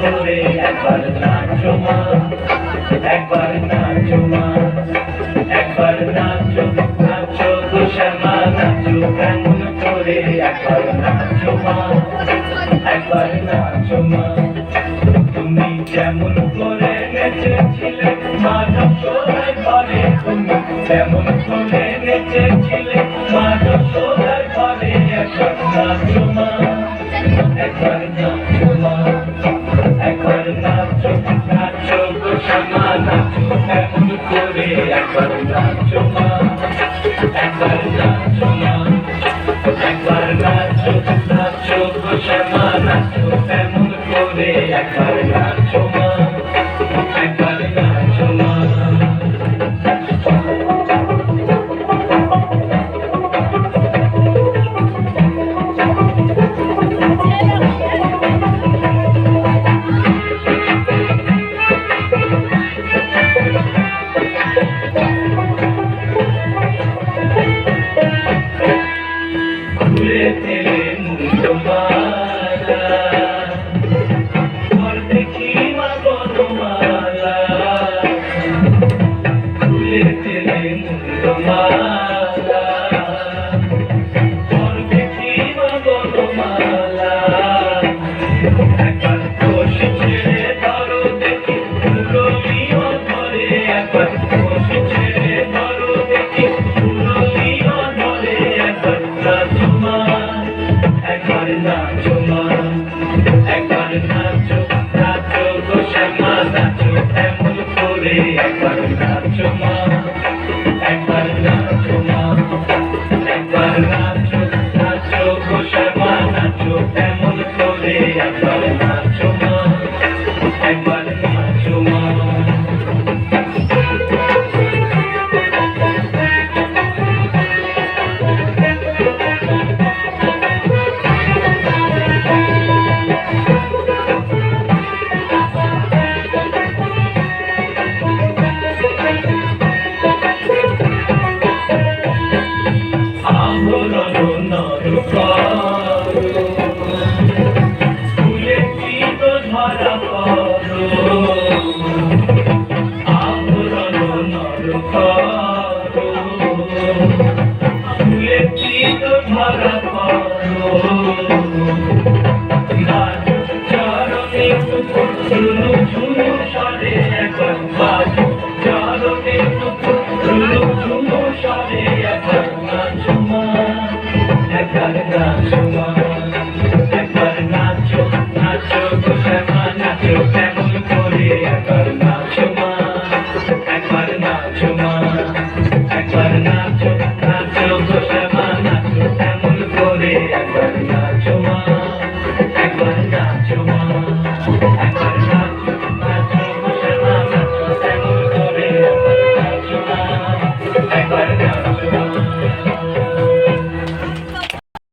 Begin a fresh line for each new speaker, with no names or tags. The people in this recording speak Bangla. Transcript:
ক্ষেত্রে একবার নাচো মা একবার নাচো মা একবার নাচো নাচো তুষামা নাচো কেমন করে একবার নাচো মা একবার নাচো মা তুমি যেমন করে নেচেছিলে, মাধব সোনার পরে তুমি যেমন করে নেচেছিলে, মাধব সোনার পরে একবার নাচো জামানা এখন করে একবার রাজ্যমা একবার i'm Yeah, भर पालो মা একবার নাচো মা